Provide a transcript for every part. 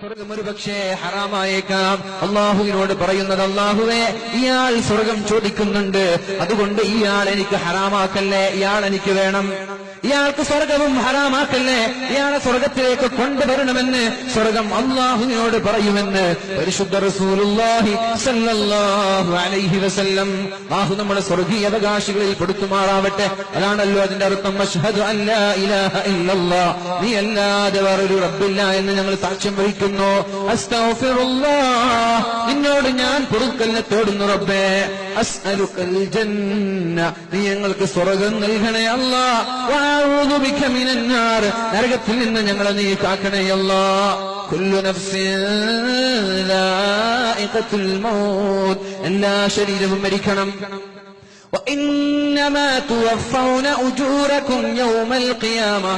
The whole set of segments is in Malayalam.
സ്വർഗം ഒരു പക്ഷേ ഹറാമായേക്കാം. അള്ളാഹുവിനോട് പറയുന്നത് അള്ളാഹുവേ ഇയാൾ സ്വർഗം ചോദിക്കുന്നുണ്ട്. അതുകൊണ്ട് ഇയാൾ എനിക്ക് ഹറാമാക്കല്ലേ? ഇയാൾ എനിക്ക് വേണം. ഇയാൾക്ക് സ്വർഗവും ഹറാമാക്കല്ലേ? ഇയാളെ സ്വർഗത്തിലേക്ക് കൊണ്ടുവരണമെന്ന് സ്വർഗം അള്ളാഹുവിനോട് പറയുമെന്ന് പരിശുദ്ധ റസൂലുള്ളാഹി സല്ലല്ലാഹു അലൈഹി വസല്ലം. അവകാശികളിൽ പെടുത്തുമാറാവട്ടെ. അതാണല്ലോ അതിന്റെ അർത്ഥം. ഇലാഹ നീ അല്ലാതെ വേറൊരു റബ്ബില്ല എന്ന് ഞങ്ങൾ സാക്ഷ്യം വഹിക്കുന്നു. അസ്തഗ്ഫിറുല്ലാഹ്. നിന്നോട് ഞാൻ പൊറുക്കലിനെ തേടുന്നു റബ്ബേ. അസ്അലുക്കൽ ജന്ന നീ ഞങ്ങൾക്ക് സ്വർഗം നൽകണേ അല്ലാ വഅഊദു ബിക മിനൻ നാർ നരകത്തിൽ നിന്ന് ഞങ്ങളെ നീ കാക്കണേ അല്ലാ കുല്ലു നഫ്സിൻ ദാഇഖത്തുൽ മൗത്ത് എല്ലാ ശരീരവും മരിക്കണം وإنما توفون أجوركم يوم القيامة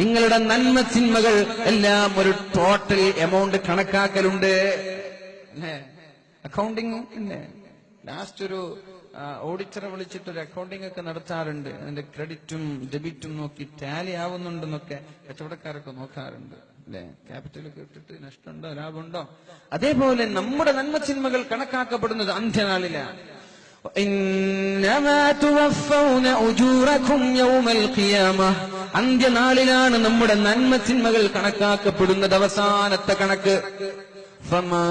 നിങ്ങളുടെ നന്മ തിന്മകൾ എല്ലാം ഒരു ടോട്ടൽ എമൗണ്ട് കണക്കാക്കലുണ്ട് അല്ലേ അക്കൗണ്ടിങ് ഇല്ലേ ലാസ്റ്റ് ഒരു ഓഡിറ്ററെ വിളിച്ചിട്ട് ഒരു അക്കൗണ്ടിംഗ് ഒക്കെ നടത്താറുണ്ട്. അതിന്റെ ക്രെഡിറ്റും ഡെബിറ്റും നോക്കി ടാലി ആവുന്നുണ്ടെന്നൊക്കെ കച്ചവടക്കാരൊക്കെ നോക്കാറുണ്ട്. അല്ലെ? ക്യാപിറ്റൽ കിട്ടിട്ട് നഷ്ടമുണ്ടോ ലാഭമുണ്ടോ? അതേപോലെ നമ്മുടെ നന്മ കണക്കാക്കപ്പെടുന്നത് അന്ത്യനാളിലാണ് അന്ത്യനാളിലാണ് നമ്മുടെ നന്മ ചിന്മകൾ കണക്കാക്കപ്പെടുന്നത് അവസാനത്തെ കണക്ക്. فمن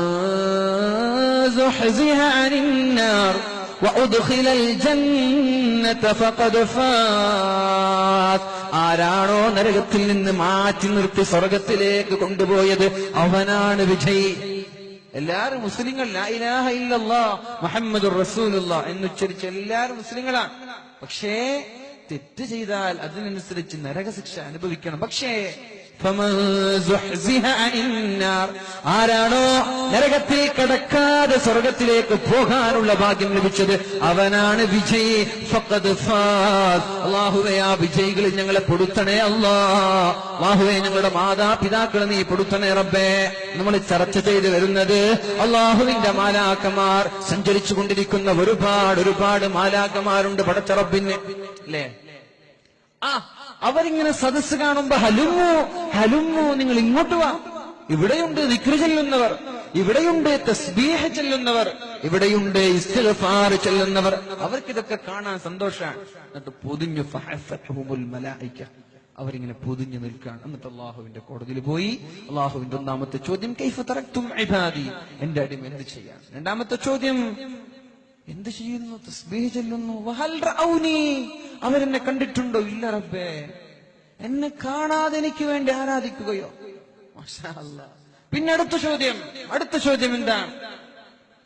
زحزح عن النار وأدخل الجنة فقد فاز ആരാണോ നരകത്തിൽ നിന്ന് മാറ്റി നിർത്തി സ്വർഗത്തിലേക്ക് കൊണ്ടുപോയത് അവനാണ് വിജയി എല്ലാരും മുസ്ലിങ്ങൾ ലാ ഇലാഹ ഇല്ലല്ലാ മുഹമ്മദുർ റസൂലുള്ള എന്നുച്ചരിച്ച് എല്ലാരും മുസ്ലിങ്ങളാണ് പക്ഷേ തെറ്റ് ചെയ്താൽ അതിനനുസരിച്ച് നരകശിക്ഷ അനുഭവിക്കണം പക്ഷേ ആരാണോ നരകത്തിൽ കടക്കാതെ സ്വർഗത്തിലേക്ക് പോകാനുള്ള ഭാഗ്യം ലഭിച്ചത് അവനാണ് വിജയി. അല്ലാഹുവേ ആ വിജയികളിൽ ഞങ്ങളെ പൊടുത്തണേ അല്ലാ. ഞങ്ങളുടെ മാതാപിതാക്കളെ നീ പൊടുത്തണേ റബ്ബേ. നമ്മൾ ചർച്ച ചെയ്ത് വരുന്നത് അള്ളാഹുവിന്റെ മാലാക്കമാർ സഞ്ചരിച്ചു കൊണ്ടിരിക്കുന്ന ഒരുപാട് ഒരുപാട് മാലാക്കമാരുണ്ട് പടച്ചറബിന് അല്ലേ? ആ അവരിങ്ങനെ സദസ്സ് കാണുമ്പോ ഹലുമോ ഹലുമോ നിങ്ങൾ ഇങ്ങോട്ട് വാ. ഇവിടെയുണ്ട് ദിക്റ് ചെല്ലുന്നവർ ഇവിടെയുണ്ട് തസ്ബീഹ ചെല്ലുന്നവർ ഇവിടെയുണ്ട് ഇസ്തിഗ്ഫാർ ചെല്ലുന്നവർ. അവർക്കിതൊക്കെ കാണാൻ സന്തോഷമാണ് എന്നിട്ട് പൊതിഞ്ഞു മലായിക്ക. മലായിക അവരിങ്ങനെ പൊതിഞ്ഞു നിൽക്കുകയാണ് എന്നിട്ട് അള്ളാഹുവിന്റെ കോടതിയിൽ പോയി. അള്ളാഹുവിന്റെ ഒന്നാമത്തെ ചോദ്യം കൈഫ് തറക്തും ഇബാദി? എന്റെ അടിമ എന്ത് ചെയ്യാൻ? രണ്ടാമത്തെ ചോദ്യം എന്ത് ചെയ്യുന്നു? തസ്ബീഹ് ചെല്ലുന്നു. അവരെന്നെ കണ്ടിട്ടുണ്ടോ? ഇല്ല റബ്ബേ. എന്നെ കാണാതെ എനിക്ക് വേണ്ടി ആരാധിക്കുകയോ. പിന്നെ അടുത്ത ചോദ്യം. അടുത്ത ചോദ്യം എന്താണ്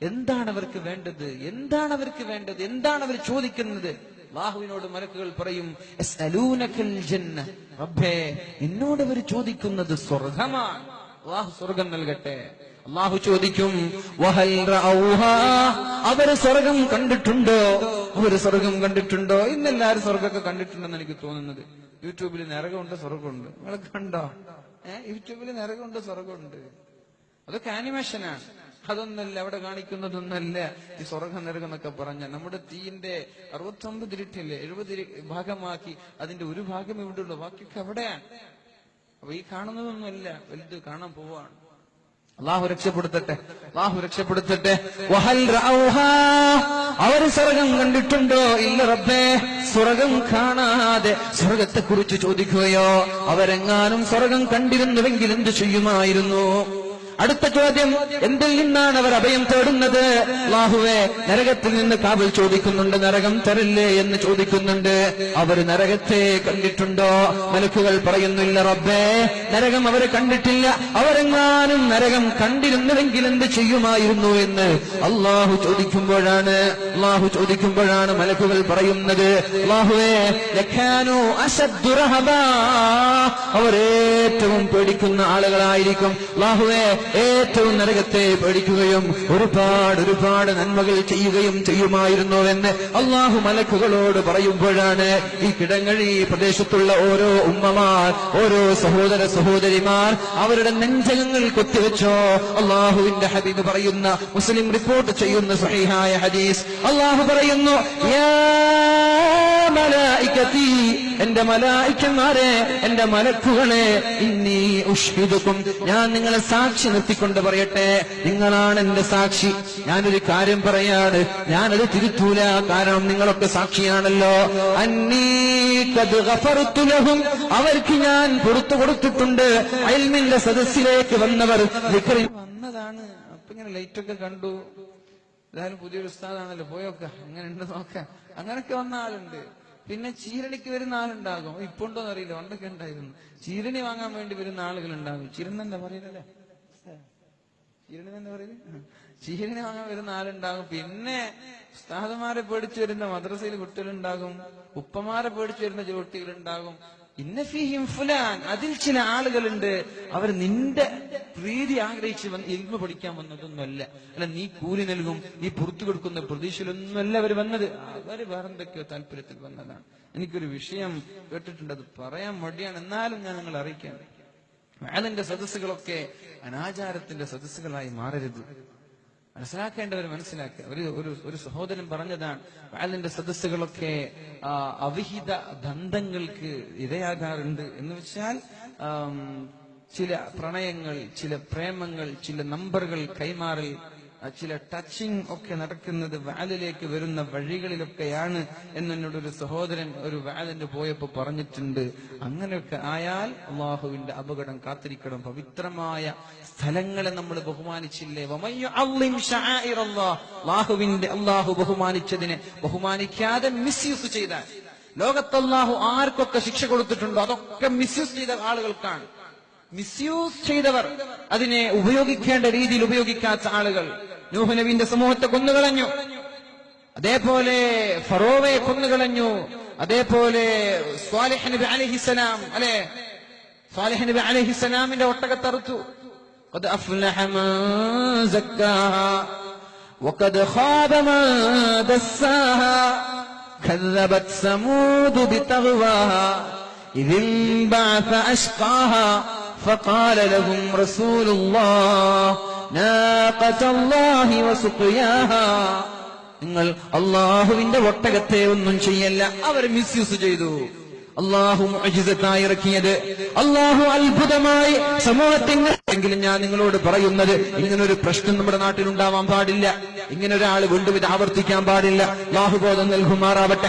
എന്താണ് അവർക്ക് വേണ്ടത്? എന്താണ് അവർക്ക് വേണ്ടത്? എന്താണ് അവർ ചോദിക്കുന്നത്? അള്ളാഹുവിനോട് മലക്കുകൾ പറയും. റബ്ബേ എന്നോട് അവർ ചോദിക്കുന്നത് സ്വർഗമാണ് അള്ളാഹു സ്വർഗം നൽകട്ടെ. അള്ളാഹു ചോദിക്കും? അവർ സ്വർഗം കണ്ടിട്ടുണ്ടോ? അവർ സ്വർഗം കണ്ടിട്ടുണ്ടോ? ഇന്നെല്ലാരും സ്വർഗമൊക്കെ കണ്ടിട്ടുണ്ടെന്ന് എനിക്ക് തോന്നുന്നത്. യൂട്യൂബിൽ നരകമുണ്ട് സ്വർഗമുണ്ട്. കണ്ടോ? ഏഹ് യൂട്യൂബിൽ നരകമുണ്ട് സ്വർഗമുണ്ട്. അതൊക്കെ ആനിമേഷനാണ്. അതൊന്നല്ല അവിടെ കാണിക്കുന്നതൊന്നല്ല. ഈ സ്വർഗ എന്നൊക്കെ പറഞ്ഞ നമ്മുടെ തീയിന്റെ അറുപത്തൊമ്പത് ഇരുട്ടില്ലേ എഴുപത് ഭാഗമാക്കി അതിന്റെ ഒരു ഭാഗം ഇവിടെ ഉള്ളു ബാക്കിയൊക്കെ അവിടെയാണ്. അപ്പൊ ഈ കാണുന്നതൊന്നുമല്ല. വലുത് കാണാൻ പോവാണ്. അള്ളാഹു രക്ഷപ്പെടുത്തട്ടെ അള്ളാഹു രക്ഷപ്പെടുത്തട്ടെ? അവർ സ്വർഗം കണ്ടിട്ടുണ്ടോ ഇല്ല റബ്ബേ സ്വർഗം കാണാതെ സ്വർഗത്തെ കുറിച്ച് ചോദിക്കുകയോ അവരെങ്ങാനും സ്വർഗം കണ്ടിരുന്നുവെങ്കിൽ എന്ത് ചെയ്യുമായിരുന്നു അടുത്ത ചോദ്യം എന്തിൽ നിന്നാണ് അവർ അഭയം തേടുന്നത്? അല്ലാഹുവേ നരകത്തിൽ നിന്ന് കാവൽ ചോദിക്കുന്നുണ്ട് നരകം തരല്ലേ എന്ന് ചോദിക്കുന്നുണ്ട്. അവർ നരകത്തെ കണ്ടിട്ടുണ്ടോ? മലക്കുകൾ പറയുന്നില്ല റബ്ബേ നരകം അവർ കണ്ടിട്ടില്ല. അവരെങ്ങാനും നരകം കണ്ടിരുന്നുവെങ്കിൽ എന്ത് ചെയ്യുമായിരുന്നു എന്ന് അള്ളാഹു ചോദിക്കുമ്പോഴാണ് അള്ളാഹു ചോദിക്കുമ്പോഴാണ് മലക്കുകൾ പറയുന്നത്. അള്ളാഹുവേ. അവർ ഏറ്റവും പേടിക്കുന്ന ആളുകളായിരിക്കും. അള്ളാഹുവേ ഏറ്റവും നരകത്തെ പേടിക്കുകയും ഒരുപാട് ഒരുപാട് നന്മകൾ ചെയ്യുകയും ചെയ്യുമായിരുന്നുവെന്ന് അള്ളാഹു മലക്കുകളോട് പറയുമ്പോഴാണ് ഈ കിടങ്ങഴി പ്രദേശത്തുള്ള ഓരോ ഉമ്മമാർ ഓരോ സഹോദര സഹോദരിമാർ അവരുടെ നെഞ്ചകങ്ങൾ കൊത്തിവെച്ചോ. അള്ളാഹുവിന്റെ ഹബീബ് പറയുന്ന മുസ്ലിം റിപ്പോർട്ട് ചെയ്യുന്ന സഹിഹായ ഹദീസ്. അള്ളാഹു പറയുന്നു "യാ എന്റെ മലായിക്കന്മാരെ എന്റെ മലക്കുകളെ ഇന്നീ ഉഷ്ഹിദുക്കും ഞാൻ നിങ്ങളെ സാക്ഷി നിർത്തിക്കൊണ്ട് പറയട്ടെ. നിങ്ങളാണ് എന്റെ സാക്ഷി. ഞാനൊരു കാര്യം പറയാണ്. ഞാനത് തിരുത്തൂല. കാരണം നിങ്ങളൊക്കെ സാക്ഷിയാണല്ലോ. അന്നീ ഖദ് ഗഫർതു ലഹും. അവർക്ക് ഞാൻ പുറത്തു കൊടുത്തിട്ടുണ്ട്. അയൽമിന്റെ സദസ്സിലേക്ക് വന്നവർ വന്നതാണ്. അപ്പൊ ഇങ്ങനെ ലൈറ്റ് ഒക്കെ കണ്ടു. ഏതായാലും പുതിയൊരു ഉസ്താദാണല്ലോ. പോയൊക്കെ. അങ്ങനെ ഉണ്ട് നോക്കാം. അങ്ങനൊക്കെ വന്ന ആളുണ്ട്. പിന്നെ ചീരണിക്ക് വരുന്ന ആളുണ്ടാകും. ഇപ്പൊ ഉണ്ടോ അറിയില്ല. പണ്ടൊക്കെ ഉണ്ടായിരുന്നു. ചീരണി വാങ്ങാൻ വേണ്ടി വരുന്ന ആളുകൾ ഉണ്ടാകും ചീരണി പറയുന്നല്ലേ ചീരണി എന്താ പറയുന്നത് ചീരണി വാങ്ങാൻ വരുന്ന ആളുണ്ടാകും. പിന്നെ ഉസ്താദുമാരെ പേടിച്ചു വരുന്ന മദ്രസയിൽ കുട്ടികളുണ്ടാകും. ഉപ്പമാരെ പേടിച്ചു വരുന്ന കുട്ടികളുണ്ടാകും ഇന്നഫീഹിം ഫുലാൻ അതിൽ ചില ആളുകളുണ്ട്. അവർ നിന്റെ പ്രീതി ആഗ്രഹിച്ച് വന്ന് ഇൽമ പഠിക്കാൻ വന്നതൊന്നുമല്ല. അല്ല നീ കൂലി നൽകും നീ പുറത്തു കൊടുക്കുന്ന പ്രതീക്ഷയിലൊന്നുമല്ല അവർ വന്നത്. അവർ വേറെന്തൊക്കെയോ താല്പര്യത്തിൽ വന്നതാണ്. എനിക്കൊരു വിഷയം കേട്ടിട്ടുണ്ട് അത് പറയാൻ മടിയാണ്. എന്നാലും ഞാൻ നിങ്ങൾ അറിയിക്കാൻ അതിന്റെ സദസ്സുകളൊക്കെ അനാചാരത്തിന്റെ സദസ്സുകളായി മാറരുത്. മനസ്സിലാക്കേണ്ടവർ മനസ്സിലാക്കുക. ഒരു ഒരു ഒരു സഹോദരൻ പറഞ്ഞതാണ് വാലിന്റെ സദസ്സുകളൊക്കെ അവിഹിത ബന്ധങ്ങൾക്ക് ഇരയാകാറുണ്ട്. എന്ന് വെച്ചാൽ ചില പ്രണയങ്ങൾ ചില പ്രേമങ്ങൾ ചില നമ്പറുകൾ കൈമാറൽ ചില ടച്ചിങ് ഒക്കെ നടക്കുന്നത് വാലിലേക്ക് വരുന്ന വഴികളിലൊക്കെയാണ് എന്നോട് ഒരു സഹോദരൻ ഒരു വാലിന് പോയപ്പോ പറഞ്ഞിട്ടുണ്ട്. അങ്ങനെയൊക്കെ ആയാൽ അള്ളാഹുവിന്റെ അപകടം കാത്തിരിക്കണം. പവിത്രമായ സ്ഥലങ്ങളെ നമ്മൾ ബഹുമാനിച്ചില്ലേ. അള്ളാഹുവിന്റെ അള്ളാഹു ബഹുമാനിച്ചതിനെ ബഹുമാനിക്കാതെ മിസ്യൂസ് ചെയ്താൽ. ലോകത്ത് അള്ളാഹു ആർക്കൊക്കെ ശിക്ഷ കൊടുത്തിട്ടുണ്ടോ? അതൊക്കെ മിസ്യൂസ് ചെയ്ത ആളുകൾക്കാണ്. മിസ്യൂസ് ചെയ്തവർ അതിനെ ഉപയോഗിക്കേണ്ട രീതിയിൽ ഉപയോഗിക്കാത്ത ആളുകൾ. നൂഹ് നബീന്റെ സമൂഹത്തെ കൊന്നുകളഞ്ഞു അതേപോലെ ഫറോവയെ കൊന്നുകളഞ്ഞു അതേപോലെ സ്വാലിഹ് നബി അലഹിസലാം അല്ലെ സ്വാലിഹ് നബി അലഹിസലാമിന്റെ ഒട്ടകത്തറുത്തു قد أفلح من زكاها وقد خاب من دساها كذبت ثمود بتغواها إذ انبعث أشقاها فقال لهم رسول الله ناقة الله وسقياها നിങ്ങൾ അള്ളാഹുവിന്റെ ഒട്ടകത്തെ ഒന്നും ചെയ്യല്ല അവർ മിസ്യൂസ് ചെയ്തു. അള്ളാഹു അജിതത്തായി ഇറക്കിയത്. അള്ളാഹു അത്ഭുതമായി സമൂഹത്തിന് എങ്കിലും ഞാൻ നിങ്ങളോട് പറയുന്നത് ഇങ്ങനൊരു പ്രശ്നം നമ്മുടെ നാട്ടിൽ ഉണ്ടാവാൻ പാടില്ല. ഇങ്ങനെ ഒരാൾ വീണ്ടും ആവർത്തിക്കാൻ പാടില്ല. അള്ളാഹു ബോധം നൽകുമാറാവട്ടെ.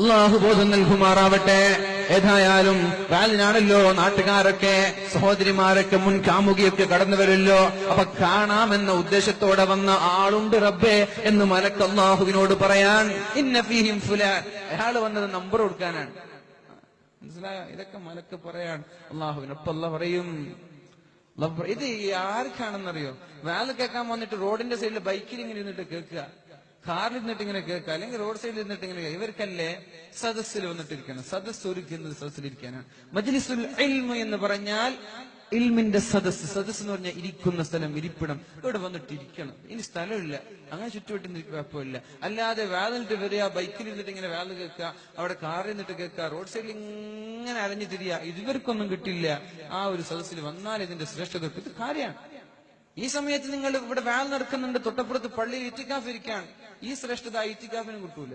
അള്ളാഹു ബോധം നൽകുമാറാവട്ടെ. ഏതായാലും വാലിനാണല്ലോ നാട്ടുകാരൊക്കെ സഹോദരിമാരൊക്കെ മുൻ കാമുകിയൊക്കെ കടന്നു വരുമല്ലോ അപ്പൊ കാണാമെന്ന ഉദ്ദേശത്തോടെ വന്ന ആളുണ്ട് റബ്ബേ എന്ന് മലക്ക് അള്ളാഹുവിനോട് പറയാൻ ഇന്ന ഫീഹിം ഫുലാൻ. അയാൾ വന്നത് നമ്പർ കൊടുക്കാനാണ്. മനസ്സിലായോ? ഇതൊക്കെ മലക്ക് പറയാൻ അല്ല പറയും, ഇത് ആർക്കാണെന്നറിയോ? വാൽ കേൾക്കാൻ വന്നിട്ട് റോഡിന്റെ സൈഡിൽ ബൈക്കിൽ ഇങ്ങനെ ഇരുന്നിട്ട് കേൾക്കുക. കാറിൽ ഇങ്ങനെ കേൾക്കുക അല്ലെങ്കിൽ റോഡ് സൈഡിൽ ഇരുന്നിട്ട് ഇങ്ങനെ. ഇവർക്കല്ലേ സദസ്സിൽ വന്നിട്ടിരിക്കണം. സദസ് ഒരുക്കുന്നത് സദസ്സിലിരിക്കാനാണ്. മജ്ലിസുൽ എന്ന് പറഞ്ഞാൽ ഇൽമിന്റെ സദസ് സദസ് എന്ന് പറഞ്ഞാൽ ഇരിക്കുന്ന സ്ഥലം ഇരിപ്പിടം. ഇവിടെ വന്നിട്ട് ഇരിക്കണം ഇനി സ്ഥലമില്ല. അങ്ങനെ ചുറ്റുവട്ടി കുഴപ്പമില്ല. അല്ലാതെ വേദനിട്ട് വരിക ബൈക്കിൽ ഇരുന്നിട്ട് ഇങ്ങനെ വേദന കേൾക്കുക അവിടെ കാറിൽ നിന്നിട്ട് കേൾക്കുക റോഡ് സൈഡിൽ ഇങ്ങനെ അലഞ്ഞു തിരിയുക ഇതുവർക്കൊന്നും കിട്ടില്ല. ആ ഒരു സദസ്സിൽ വന്നാൽ ഇതിന്റെ ശ്രേഷ്ഠത ഇത് കാര്യമാണ്. ഈ സമയത്ത് നിങ്ങൾ ഇവിടെ വേൽ നടക്കുന്നുണ്ട് തൊട്ടപ്പുറത്ത് പള്ളിയിൽ ഇറ്റിക്കാഫ് ഇരിക്കാൻ. ഈ ശ്രേഷ്ഠത ഇറ്റിക്കാഫിന് കിട്ടൂല.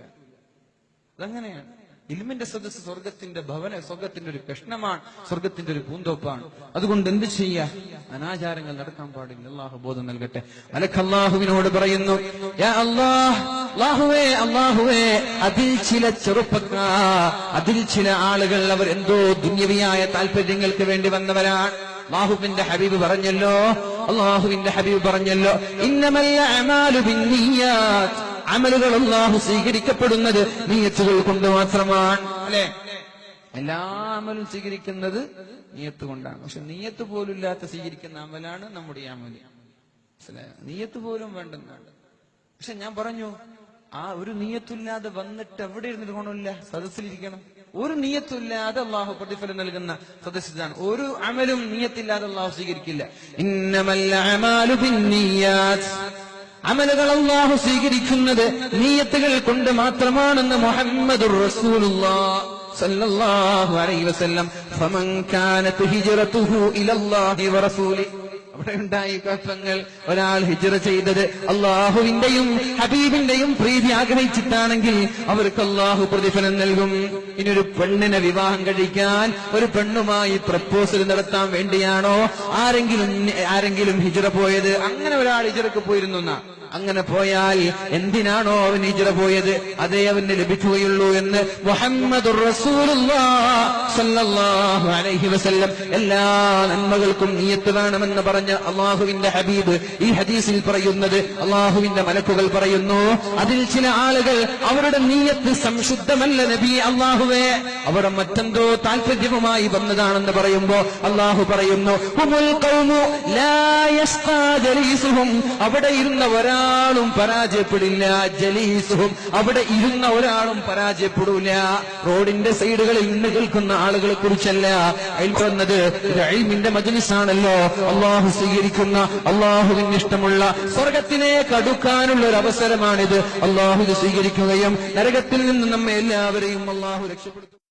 അതങ്ങനെയാണ്. ഇൽമിന്റെ സദസ് സ്വർഗത്തിന്റെ ഭവന സ്വർഗത്തിന്റെ ഒരു കഷ്ണമാണ് സ്വർഗത്തിന്റെ ഒരു പൂന്തോപ്പാണ്. അതുകൊണ്ട് എന്ത് ചെയ്യാ? അനാചാരങ്ങൾ നടക്കാൻ പാടില്ല. അള്ളാഹു ബോധം നൽകട്ടെ. അലഖല്ലാഹുവിനോട് പറയുന്നു അള്ളാഹുവേ അള്ളാഹുവേ അതിൽ ചില ചെറുപ്പക്കാർ അതിൽ ചില ആളുകൾ അവർ എന്തോ ദുന്യവിയായ താല്പര്യങ്ങൾക്ക് വേണ്ടി വന്നവരാണ്. ബാഹുബിന്റെ ഹബീബ് പറഞ്ഞല്ലോ അള്ളാഹുവിന്റെ ഹബീബ് പറഞ്ഞല്ലോ അമലുകൾ അള്ളാഹു സ്വീകരിക്കപ്പെടുന്നത് നീയത്തുകൾ കൊണ്ട് മാത്രമാണ് അല്ലെ? എല്ലാ അമലും സ്വീകരിക്കുന്നത് നീയത്ത് കൊണ്ടാണ്. പക്ഷെ നീയത്ത് പോലും ഇല്ലാത്ത സ്വീകരിക്കുന്ന അമലാണ് നമ്മുടെ അമൽ? നീയത്ത് പോലും വേണ്ടെന്നാണ് പക്ഷെ ഞാൻ പറഞ്ഞു ആ ഒരു നീയത്തില്ലാതെ വന്നിട്ട് എവിടെ ഇരുന്നിട്ട് ഗുണമില്ല? സദസ്സിലിരിക്കണം. ഒരു നീയത്തില്ലാതെ അള്ളാഹു പ്രതിഫലം നൽകുന്ന സദസ്സിലാണ് ഒരു അമലും നീയത്തില്ലാതെ അള്ളാഹു സ്വീകരിക്കില്ല. അമലുകൾ അള്ളാഹു സ്വീകരിക്കുന്നത് നീയത്തുകൾ കൊണ്ട് മാത്രമാണെന്ന് മുഹമ്മദ് സല്ലല്ലാഹു അലൈഹി വസല്ലം. ഫമൻ കാനത് ഹിജ്റതുഹു ഇലല്ലാഹി വറസൂലി അവിടെ ഉണ്ടായി കുഴപ്പങ്ങൾ. ഒരാൾ ഹിജറ ചെയ്തത് അള്ളാഹുവിന്റെയും ഹബീബിന്റെയും പ്രീതി ആഗ്രഹിച്ചിട്ടാണെങ്കിൽ അവർക്ക് അള്ളാഹു പ്രതിഫലം നൽകും. ഇനി ഒരു പെണ്ണിനെ വിവാഹം കഴിക്കാൻ ഒരു പെണ്ണുമായി പ്രപ്പോസൽ നടത്താൻ വേണ്ടിയാണോ? ആരെങ്കിലും ആരെങ്കിലും ഹിജറ പോയത്? അങ്ങനെ ഒരാൾ ഹിജറക്ക് പോയിരുന്നു. അങ്ങനെ പോയാൽ എന്തിനാണോ അവൻ ഹിജറ പോയത്? അതേ അവന് ലഭിക്കുകയുള്ളൂ എന്ന് മുഹമ്മദ് അലൈഹി വസല്ലം എല്ലാ നന്മകൾക്കും നീയത്ത് വേണമെന്ന് പറഞ്ഞ അള്ളാഹുവിന്റെ ഹബീബ് ഈ ഹദീസിൽ പറയുന്നത് അള്ളാഹുവിന്റെ മലക്കുകൾ പറയുന്നു അതിൽ ചില ആളുകൾ അവരുടെ നീയത്ത് സംശുദ്ധമല്ല നബി അള്ളാഹുവേ. അവിടെ മറ്റെന്തോ താല്പര്യവുമായി വന്നതാണെന്ന് പറയുമ്പോ അള്ളാഹു പറയുന്നു "ഹുമുൽ ഖൗമു ലാ യസ്ഖാ അവിടെ ഇരുന്ന ഒരാളും പരാജയപ്പെടില്ല. ജലീസുഹും അവിടെ ഇരുന്ന ഒരാളും പരാജയപ്പെടൂല. റോഡിന്റെ സൈഡുകളിൽ നിന്ന് കേൾക്കുന്ന ആളുകളെ കുറിച്ചല്ല അതിൽ പറഞ്ഞത്. അഴിമിന്റെ മജലിസാണല്ലോ. അള്ളാഹു സ്വീകരിക്കുന്ന അള്ളാഹുവിന് ഇഷ്ടമുള്ള സ്വർഗത്തിനെ കടുക്കാനുള്ള ഒരു അവസരമാണിത്. അള്ളാഹു സ്വീകരിക്കുകയും നരകത്തിൽ നിന്ന് നമ്മെ എല്ലാവരെയും അള്ളാഹു രക്ഷപ്പെടുത്തും.